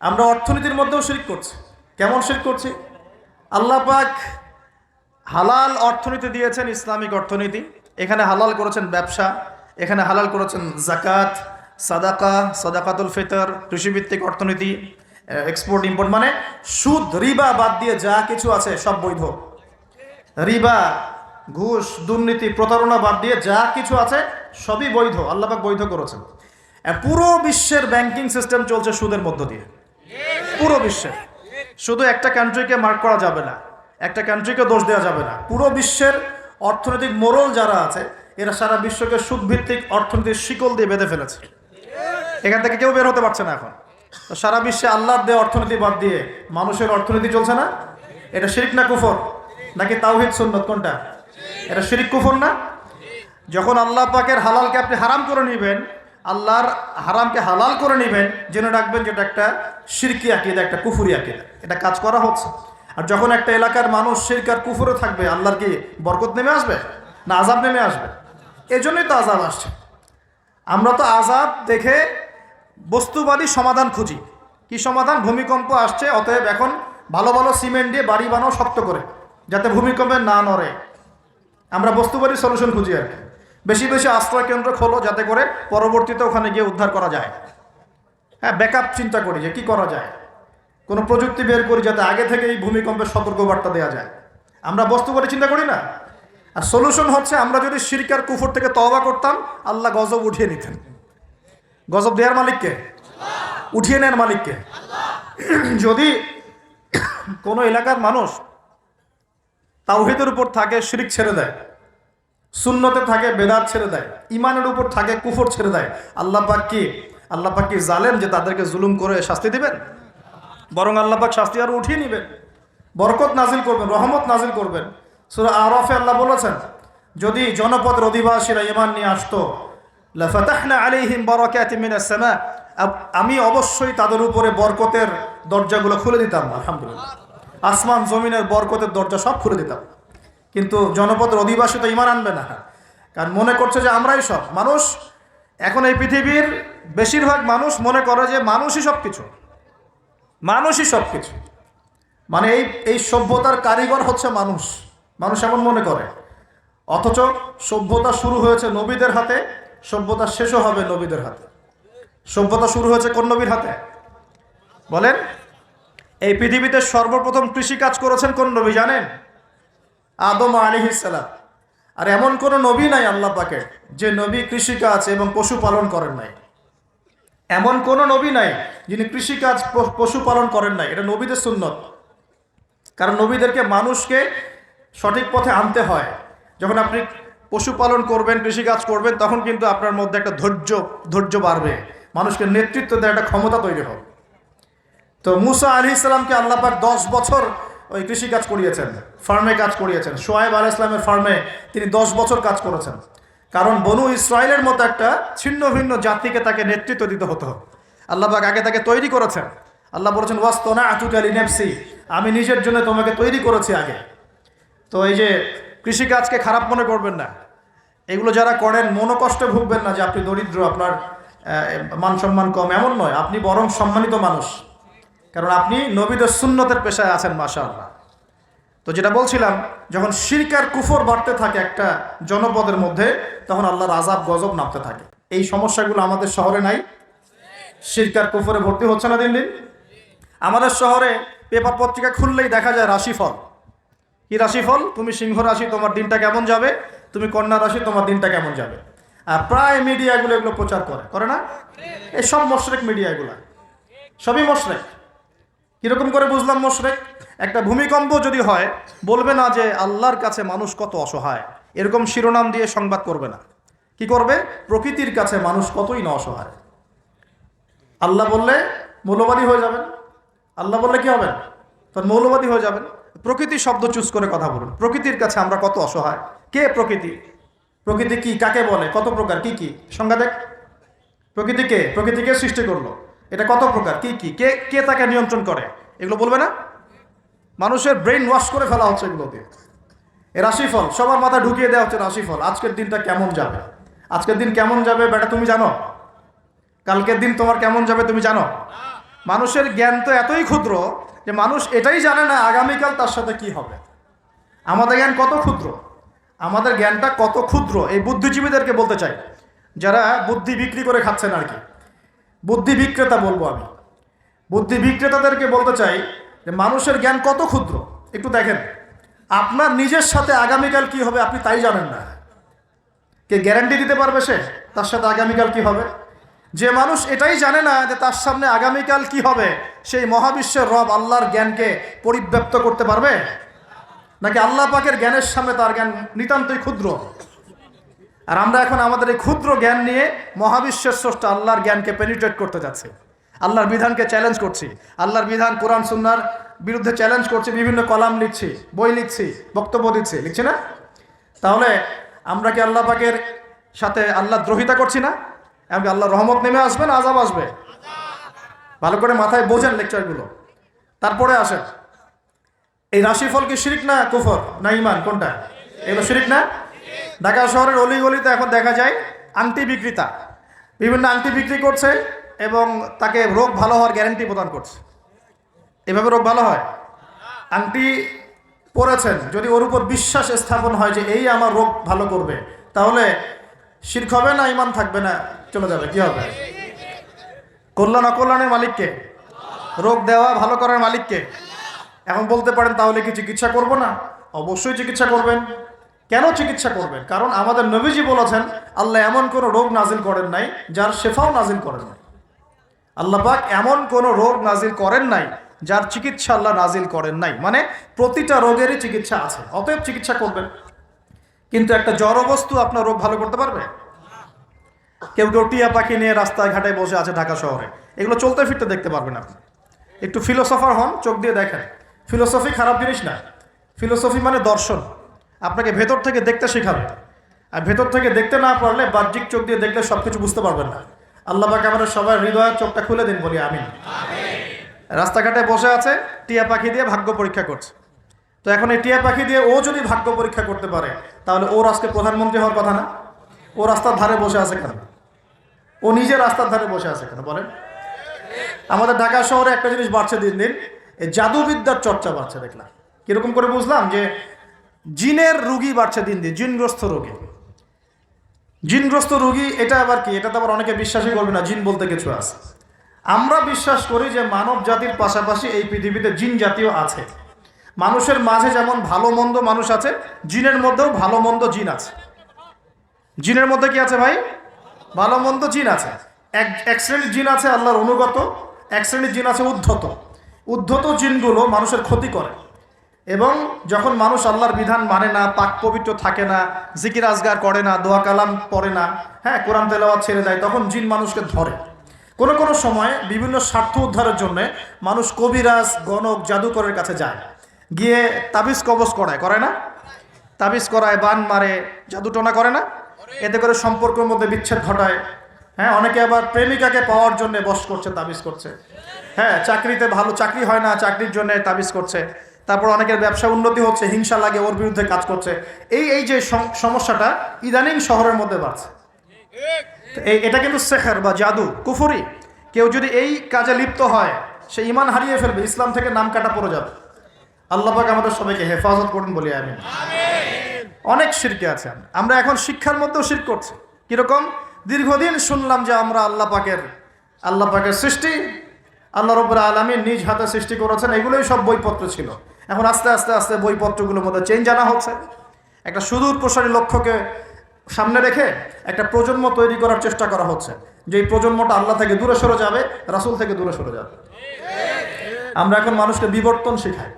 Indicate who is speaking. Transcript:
Speaker 1: আমরা অর্থনীতির মধ্যেও শিরিক করছি। কেমন শিরিক করছি? আল্লাহ পাক হালাল অর্থনীতি দিয়েছেন ইসলামিক অর্থনীতি। এখানে হালাল করেছেন ব্যবসা, এখানে হালাল করেছেন জাকাত সাদাকা, সাদাকাতুল ফিতর, কৃষিভিত্তিক অর্থনীতি, এক্সপোর্ট, ইম্পোর্ট মানে সুদ, রিবা বাদ দিয়ে যা কিছু আছে সব বৈধ। রিবা, ঘুষ, দুর্নীতি, প্রতারণা বাদ দিয়ে যা কিছু আছে সবই বৈধ। আল্লাপাক বৈধ করেছেন। পুরো বিশ্বের ব্যাংকিং সিস্টেম চলছে সুদের মধ্য দিয়ে। পুরো বিশ্বের শুধু একটা কান্ট্রিকে মার্ক করা যাবে না, একটা কান্ট্রিকে দোষ দেওয়া যাবে না। পুরো বিশ্বের অর্থনৈতিক মোরল যারা আছে, এরা সারা বিশ্বকে সুদভিত্তিক অর্থনীতির শিকল দিয়ে বেঁধে ফেলেছে। এখান থেকে কেউ বের হতে পারছে না এখন। তো সারা বিশ্বে আল্লাহর দেয় অর্থনীতি বাদ দিয়ে মানুষের অর্থনীতি চলছে না? এটা শিরিক না কুফর? নাকি তাওহিদ সুন্নত কোনটা? এটা শিরিক কুফর না? যখন আল্লাহ পাকের হালালকে আপনি হারাম করে নেবেন আল্লাহর হারামকে হালাল করে নেবেন, জেনে রাখবেন যেটা একটা শিরকি আকিদা, একটা কুফুরি আকিদা। এটা কাজ করা হচ্ছে। আর যখন একটা এলাকার মানুষ শিরকার কুফুরে থাকবে, আল্লাহর কি বরকত নেমে আসবে? না আজাব নেমে আসবে? এই জন্যই তো আজাব আসছে। আমরা তো আজাব দেখে বস্তুবাদী সমাধান খুঁজি। কি সমাধান? ভূমিকম্প আসছে, অতএব এখন ভালো ভালো সিমেন্ট দিয়ে বাড়ি বানাও শক্ত করে, যাতে ভূমিকম্পে না নড়ে। আমরা বস্তুবাদী সলিউশন খুঁজি আর কি। বেশি বেশি আশ্রয় কেন্দ্র খোলো যাতে করে পরবর্তীতে ওখানে গিয়ে উদ্ধার করা যায়। হ্যাঁ ব্যাকআপ চিন্তা করি যে কি করা যায়। কোনো প্রযুক্তি বের করি যাতে আগে থেকে এই ভূমিকম্পের সতর্কবার্তা দেওয়া যায়। আমরা বস্তুবাদী চিন্তা করি না। আর সলিউশন হচ্ছে আমরা যদি শিরকার কুফর থেকে তওবা করতাম, আল্লাহ গজব উঠিয়ে নিতেন। গজব দেওয়ার মালিককে? উঠিয়ে নেয়ার মালিককে। যদি কোনো এলাকার মানুষ তাওহিদের উপর থাকে, শিরিক ছেড়ে দেয় শূন্যতে থাকে, বেদাত ছেড়ে দেয়, ইমানের উপর থাকে, কুফর ছেড়ে দেয়। আল্লাহ পাক কি? আল্লাহ পাক কি জালেন যে তাদেরকে জুলুম করে শাস্তি দিবেন? বরং আল্লাহ পাক শাস্তি আরও উঠিয়ে নেবেন। বরকত নাজিল করবেন, রহমত নাজিল করবেন। সুরা আরফে আল্লাহ বলেছেন, যদি জনপদের অধিবাসীরা ইমান নিয়ে আসতো, লাফাতাহনা আলাইহিম বারাকাতিম মিনাস সামা আমি অবশ্যই তাদের উপরে বরকতের দরজাগুলো খুলে দিতাম, আলহামদুলিল্লাহ। আসমান, জমিনের বরকতের দরজা সব খুলে দিতাম। কিন্তু জনপদের অধিবাসী তো ইমান আনবে না। কারণ মনে করছে যে আমরাই সব। মানুষ, এখন এই পৃথিবীর বেশিরভাগ মানুষ মনে করে যে মানুষই সব কিছু মানুষই সব কিছু মানে এই এই সভ্যতার কারিগর হচ্ছে মানুষ। মানুষ এমন মনে করে। অথচ সভ্যতা শুরু হয়েছে নবীদের হাতে, সভ্যতা শেষও হবে নবীদের হাতে। সভ্যতা শুরু হয়েছে কোন নবীর হাতে? বলেন, এই পৃথিবীতে সর্বপ্রথম কৃষিকাজ করেছেন কোন নবী জানেন? আদম আলিহিসাল্লাম আর এমন কোন নবী নাই আল্লাহ পাকে যে নবী কৃষিকাজ এবং পশুপালন করেন নাই। এমন কোন নবী নাই যিনি কৃষিকাজ পশুপালন করেন নাই। এটা নবীদের সুন্নত। কারণ নবীদেরকে মানুষকে সঠিক পথে আনতে হয়। যখন আপনি পশুপালন করবেন, কৃষিকাজ করবেন, তখন কিন্তু আপনার মধ্যে একটা ধৈর্য ধৈর্য বাড়বে। মানুষকে নেতৃত্ব দেওয়ার একটা ক্ষমতা তৈরি হবে। তো মুসা আলি ইসলামকে আল্লাপাক দশ বছর ওই কৃষিকাজ করিয়েছেন, ফার্মে কাজ করিয়েছেন। সোয়েব আল ইসলামের ফার্মে তিনি দশ বছর কাজ করেছেন। কারণ বনু ইসরায়েলের মতো একটা ছিন্ন ভিন্ন জাতিকে তাকে নেতৃত্ব দিতে হতো। আল্লাহবাক আগে তাকে তৈরি করেছেন। আল্লাহ বলেছেন ওয়াস্তনা আতুকালি নেপসি আমি নিজের জন্য তোমাকে তৈরি করেছি আগে। তো এই যে কৃষিকাজকে খারাপ মনে করবেন না। এগুলো যারা করেন, মনোকষ্টে ভুগবেন না যে আপনি দরিদ্র, আপনার মান সম্মান কম। এমন নয়, আপনি বরং সম্মানিত মানুষ। কারণ আপনি নবীদের সুন্নতের পেশায় আছেন মাশা আল্লাহ তো যেটা বলছিলাম, যখন শিরকার কুফর বাড়তে থাকে একটা জনপদের মধ্যে, তখন আল্লাহর আজাব গজব নামতে থাকে। এই সমস্যাগুলো আমাদের শহরে নাই। শিরকার কুফরে ভর্তি হচ্ছে না দিন দিন। আমাদের শহরে পেপার পত্রিকা খুললেই দেখা যায় রাশিফল। কি রাশিফল? তুমি সিংহ রাশি, তোমার দিনটা কেমন যাবে? তুমি কন্যা রাশি, তোমার দিনটা কেমন যাবে? আর প্রায় মিডিয়াগুলো এগুলো প্রচার করে। করে না? এই সব মশরেক মিডিয়া এগুলা সবই মশরেক। কীরকম করে বুঝলাম মোশরেক? একটা ভূমিকম্প যদি হয়, বলবে না যে আল্লাহর কাছে মানুষ কত অসহায়। এরকম শিরোনাম দিয়ে সংবাদ করবে না। কি করবে? প্রকৃতির কাছে মানুষ কতই না অসহায়। আল্লাহ বললে মৌলবাদী হয়ে যাবেন। আল্লাহ বললে কি হবেন? তখন মৌলবাদী হয়ে যাবেন। প্রকৃতি শব্দ চুজ করে কথা বলুন। প্রকৃতির কাছে আমরা কত অসহায়? কে প্রকৃতি? প্রকৃতি কি? কাকে বলে? কত প্রকার? কি কি? সংজ্ঞা দেখ। প্রকৃতিকে প্রকৃতিকে সৃষ্টি করল? এটা কত প্রকার? কি কি? কে কে তাকে নিয়ন্ত্রণ করে? এগুলো বলবে না? মানুষের ব্রেন ওয়াশ করে ফেলা হচ্ছে এগুলো দিয়ে এ রাশিফল, সবার মাথা ঢুকিয়ে দেওয়া হচ্ছে রাশিফল। আজকের দিনটা কেমন যাবে? আজকের দিন কেমন যাবে? বেটা, তুমি জানো? কালকের দিন তোমার কেমন যাবে তুমি জানো? মানুষের জ্ঞান তো এতই ক্ষুদ্র যে মানুষ এটাই জানে না আগামীকাল তার সাথে কি হবে। আমাদের জ্ঞান কত ক্ষুদ্র? আমাদের জ্ঞানটা কত ক্ষুদ্র? এই বুদ্ধিজীবীদেরকে বলতে চাই, যারা বুদ্ধি বিক্রি করে খাচ্ছেন আর কি। বুদ্ধি বিক্রেতা বলব আমি। বুদ্ধি বিক্রেতাদেরকে বলতে চাই যে মানুষের জ্ঞান কত ক্ষুদ্র? একটু দেখেন। আপনার নিজের সাথে আগামীকাল কি হবে আপনি তাই জানেন না। কে গ্যারান্টি দিতে পারবে সে? তার সাথে আগামীকাল কি হবে? যে মানুষ এটাই জানে না যে তার সামনে আগামীকাল কি হবে, সেই মহাবিশ্বের রব আল্লাহর জ্ঞানকে পরিব্যাপ্ত করতে পারবে? নাকি আল্লাহ পাকের জ্ঞানের সামনে তার জ্ঞান নিতান্তই ক্ষুদ্র? আর আমরা এখন আমাদের এই ক্ষুদ্র জ্ঞান নিয়ে মহাবিশ্বের স্রষ্টা আল্লাহর জ্ঞানকে পেনিট্রেট করতে যাচ্ছি। আল্লাহর বিধানকে চ্যালেঞ্জ করছি। আল্লাহর বিধান, কোরআন, সুন্নার বিরুদ্ধে চ্যালেঞ্জ করছি, বিভিন্ন কলাম লিখছি, বই লিখছি, বক্তব্য দিচ্ছি। লিখছি না? তাহলে আমরা কি আল্লাহ পাকের সাথে আল্লাহ দ্রোহিতা করছি না? এমনকি আল্লাহ রহমত নেমে আসবে না আজাব আসবে? ভালো করে মাথায় বোঝেন লেকচারগুলো তারপরে আসেন। এই রাশিফল কি শিরিক না কুফর? না ইমান কোনটা? এগুলো শিরিক না? ঢাকা শহরের অলি গলিতে এখন দেখা যায় আংটি বিক্রেতা বিভিন্ন আংটি বিক্রি করছে এবং তাকে রোগ ভালো হওয়ার গ্যারান্টি প্রদান করছে। এভাবে রোগ ভালো হয়? আংটি পরেছেন, যদি ওর উপর বিশ্বাস স্থাপন হয় যে এই আমার রোগ ভালো করবে, তাহলে শির্ক হবে না ইমান থাকবে না, চলে যাবে, কি হবে? কল্যাণ অকল্যাণের মালিককে? রোগ দেওয়া ভালো করার মালিককে? এখন বলতে পারেন, তাহলে কি চিকিৎসা করব না? অবশ্যই চিকিৎসা করবেন। কেন চিকিৎসা করবেন? কারণ আমাদের নবীজি বলেছেন, আল্লাহ এমন কোনো রোগ নাজিল করেন নাই যার শেফাও নাজিল করেন নাই। পাক এমন কোনো রোগ নাজিল করেন নাই যার চিকিৎসা আল্লাহ নাজিল করেন নাই। মানে প্রতিটা রোগেরই চিকিৎসা আছে, অতএব চিকিৎসা করবেন। কিন্তু একটা জড় বস্তু আপনার রোগ ভালো করতে পারবে? কেউ কেউ টিয়া পাখি নিয়ে রাস্তায় ঘাটে বসে আছে ঢাকা শহরে। এগুলো চলতে ফিরতে দেখতে পারবেন আপনি। একটু ফিলোসফার হন, চোখ দিয়ে দেখেন। ফিলোসফি খারাপ জিনিস না। ফিলোসফি মানে দর্শন। আপনাকে ভেতর থেকে দেখতে শেখাবে। আর ভেতর থেকে দেখতে না পারলে বাহ্যিক চোখ দিয়ে দেখলে সব কিছু বুঝতে পারবেন না। আল্লাহ পাক আমাদের সবাই হৃদয়ের চোখটা খুলে দিন বলি আমি রাস্তাঘাটে বসে আছে, টিয়া পাখি দিয়ে ভাগ্য পরীক্ষা করছে। তো এখন এই টিয়া পাখি দিয়ে ও যদি ভাগ্য পরীক্ষা করতে পারে, তাহলে ওর আজকে প্রধানমন্ত্রী হওয়ার কথা না? ও রাস্তার ধারে বসে আছে কেন? ও নিজে রাস্তার ধারে বসে আছে কেন? বলেন। আমাদের ঢাকা শহরে একটা জিনিস বাড়ছে দিন দিন জাদুবিদ্যার চর্চা বাড়ছে, দেখলাম। কীরকম করে বুঝলাম যে জিনের রুগী বাড়ছে দিন দিন, জিনগ্রস্ত রোগী। জিনগ্রস্ত রুগী, এটা আবার কি? এটা তো আবার অনেকে বিশ্বাসই করবে না, জিন বলতে কিছু আছে। আমরা বিশ্বাস করি যে মানব জাতির পাশাপাশি এই পৃথিবীতে জিন জাতীয় আছে। মানুষের মাঝে যেমন ভালো মন্দ মানুষ আছে, জিনের মধ্যেও ভালো মন্দ জিন আছে। জিনের মধ্যে কি আছে ভাই? ভালো মন্দ জিন আছে। এক এক শ্রেণির জিন আছে আল্লাহর অনুগত, এক শ্রেণির জিন আছে উদ্ধত। উদ্ধত জিনগুলো মানুষের ক্ষতি করে। এবং যখন মানুষ আল্লাহর বিধান মানে না, পাক পবিত্র থাকে না, জিকির আজগার করে না, দোয়া কালাম পড়ে না হ্যাঁ কোরআন তেলাওয়াত ছেড়ে দেয়, তখন জিন মানুষকে ধরে। কোনো কোনো সময় বিভিন্ন স্বার্থ উদ্ধারের জন্য মানুষ কবিরাজ, গণক, জাদুকরের কাছে যায়। গিয়ে তাবিজ কবজ করায় করে না? তাবিজ করায়, বান মারে, জাদুটনা করে না? এতে করে সম্পর্কের মধ্যে বিচ্ছেদ ঘটায়। হ্যাঁ অনেকে আবার প্রেমিকাকে পাওয়ার জন্য বস করছে, তাবিজ করছে। হ্যাঁ চাকরিতে ভালো, চাকরি হয় না, চাকরির জন্য তাবিজ করছে। তারপর অনেকের ব্যবসা উন্নতি হচ্ছে, হিংসা লাগে, ওর বিরুদ্ধে কাজ করছে। এই এই যে সম- সমস্যাটা ইদানিং শহরের মধ্যে বাড়ছে। এটা কিন্তু শেখার বা জাদু, কুফুরি। কেউ যদি এই কাজে লিপ্ত হয়, সে ইমান হারিয়ে ফেলবে, ইসলাম থেকে নাম কাটা পড়ে যাবে। আল্লাহ পাক আমাদের সবাইকে হেফাজত করুন বলি আমি অনেক শিরকে আছে। আমরা এখন শিক্ষার মধ্যেও শির করছি। কীরকম? দীর্ঘদিন শুনলাম যে আমরা আল্লাহ পাকের আল্লাহ পাকের সৃষ্টি আল্লাহ রব্বুর আলমী নিজ হাতে সৃষ্টি করেছেন, এগুলোই সব বইপত্র ছিল। এখন আস্তে আস্তে আস্তে বইপত্রগুলোর মধ্যে চেঞ্জ আনা হচ্ছে। একটা সুদূর প্রসারী লক্ষ্যকে সামনে রেখে একটা প্রজন্ম তৈরি করার চেষ্টা করা হচ্ছে। যে এই প্রজন্মটা আল্লাহ থেকে দূরে সরে যাবে, রাসুল থেকে দূরে সরে যাবে। আমরা এখন মানুষকে বিবর্তন শেখাই।